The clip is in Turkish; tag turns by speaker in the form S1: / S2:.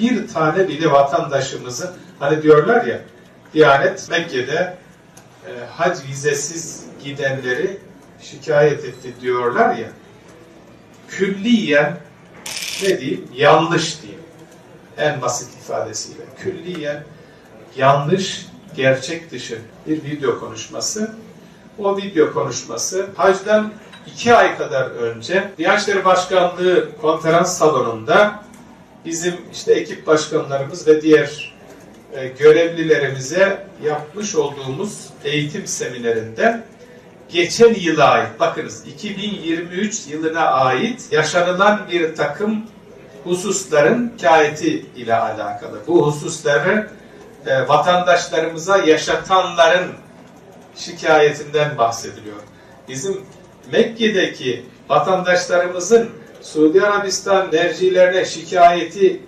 S1: bir tane bile vatandaşımızın hani diyorlar ya Diyanet Mekke'de e, hac vizesiz gidenleri şikayet etti diyorlar ya. Külliyen ne diyeyim? Yanlış diyeyim. En basit ifadesiyle. Külliyen yanlış gerçek dışı bir video konuşması. O video konuşması hacdan iki ay kadar önce Diyanet İşleri Başkanlığı konferans salonunda bizim işte ekip başkanlarımız ve diğer e, görevlilerimize yapmış olduğumuz eğitim seminerinde geçen yıla ait, bakınız 2023 yılına ait yaşanılan bir takım hususların hikayeti ile alakalı. Bu hususları e, vatandaşlarımıza yaşatanların şikayetinden bahsediliyor. Bizim Mekke'deki vatandaşlarımızın Suudi Arabistan mercilerine şikayeti